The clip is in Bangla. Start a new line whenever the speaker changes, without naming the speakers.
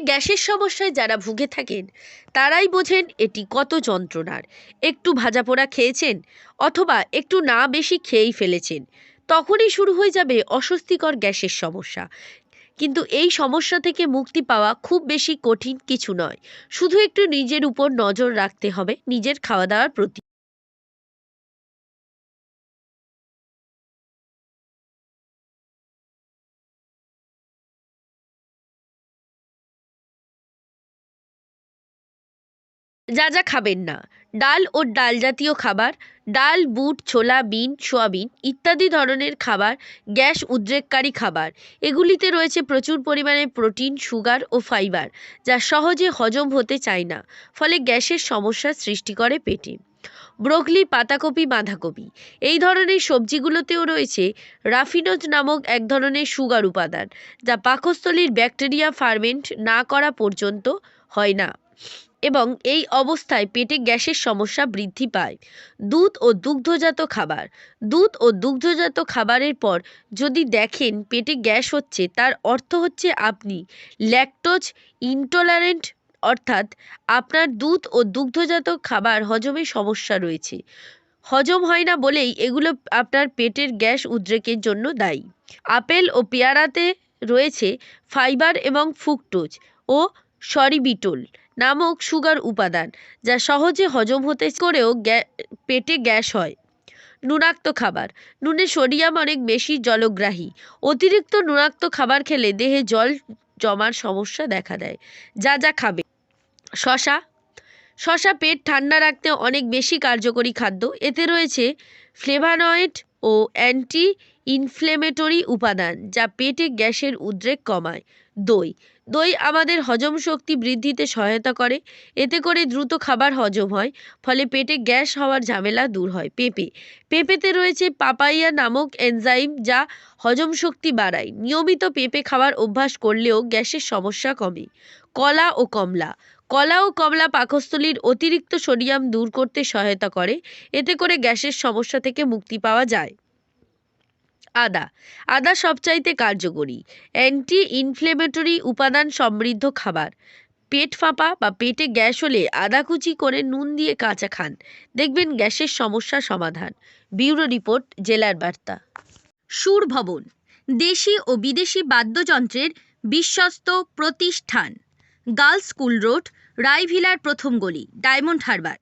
গ্যাসের সমস্যায় যারা ভুগে থাকেন, তারাই বোঝেন এটি কত যন্ত্রণার। একটু ভাজা পোড়া খেয়েছেন অথবা একটু না বেশি খেয়েই ফেলেছেন, তখনই শুরু হয়ে যাবে অস্বস্তিকর গ্যাসের সমস্যা। কিন্তু এই সমস্যা থেকে মুক্তি পাওয়া খুব বেশি কঠিন কিছু নয়। শুধু একটু নিজের উপর নজর রাখতে হবে, নিজের খাওয়া দাওয়ার প্রতি। যা যা খাবেন না। ডাল ও ডাল জাতীয় খাবার, ডাল, বুট, ছোলা, বিন, সোয়াবিন ইত্যাদি ধরনের খাবার, গ্যাস উদ্রেককারী খাবার। এগুলিতে রয়েছে প্রচুর পরিমাণে প্রোটিন, সুগার ও ফাইবার, যা সহজে হজম হতে চায় না, ফলে গ্যাসের সমস্যার সৃষ্টি করে পেটে। ব্রোকলি, পাতাকপি, বাঁধাকপি এই ধরনের সবজিগুলোতেও রয়েছে রাফিনোজ নামক এক ধরনের সুগার উপাদান, যা পাকস্থলীর ব্যাকটেরিয়া ফার্মেন্ট না করা পর্যন্ত হয় না। এবং এই অবস্থায় পেটে গ্যাসের সমস্যা বৃদ্ধি পায়। দুধ ও দুগ্ধজাত খাবার। দুধ ও দুগ্ধজাত খাবারের পর যদি দেখেন পেটে গ্যাস হচ্ছে, তার অর্থ হচ্ছে আপনি ল্যাকটোজ ইনটলারেন্ট অর্থাৎ আপনার দুধ ও দুগ্ধজাত খাবার হজমে সমস্যা রয়েছে। হজম হয় না বলেই এগুলো আপনার পেটের গ্যাস উদ্রেকের জন্য দায়ী। আপেল ও পেয়ারাতে রয়েছে ফাইবার এবং ফুকটোজ ও সরিবিটোল নামক সুগার উপাদান যা সহজে হজম হতে করেও পেটে গ্যাস হয়। নুনাক্ত খাবার, নুনে সোডিয়াম অনেক বেশি জলগ্রাহী। অতিরিক্ত নুনাক্ত খাবার খেলে দেহে জল জমার সমস্যা দেখা দেয়। যা যা খাবে। শশা শশা পেট ঠান্ডা রাখতে অনেক বেশি কার্যকরী খাদ্য। এতে রয়েছে ফ্লেভানয়েড ও অ্যান্টি ইনফ্লেমেটরি উপাদান যা পেটে গ্যাসের উদ্রেক কমায়। দই। দই আমাদের হজম শক্তি বৃদ্ধিতে সহায়তা করে। এতে করে দ্রুত খাবার হজম হয়, ফলে পেটে গ্যাস হওয়ার ঝামেলা দূর হয়। পেঁপে। পেঁপেতে রয়েছে পাপাইয়া নামক এনজাইম যা হজম শক্তি বাড়ায়। নিয়মিত পেঁপে খাওয়ার অভ্যাস করলেও গ্যাসের সমস্যা কমে। কলা ও কমলা। কলা ও কমলা পাকস্থলীর অতিরিক্ত সোডিয়াম দূর করতে সহায়তা করে। এতে করে গ্যাসের সমস্যা থেকে মুক্তি পাওয়া যায়। আদা। আদা সবচাইতে কার্যকরী। অ্যান্টি ইনফ্লেমেটরি উপাদান সমৃদ্ধ খাবার। পেট ফাঁপা বা পেটে গ্যাস হলে আদা কুচি করে নুন দিয়ে কাঁচা খান। দেখবেন গ্যাসের সমস্যা সমাধান। ব্যুরো রিপোর্ট, জেলার বার্তা।
সুর ভবন দেশি ও বিদেশি বাদ্যযন্ত্রের বিশ্বস্ত প্রতিষ্ঠান। গার্লস স্কুল রোড রায়ভিলার প্রথম গলি ডায়মন্ড হারবার।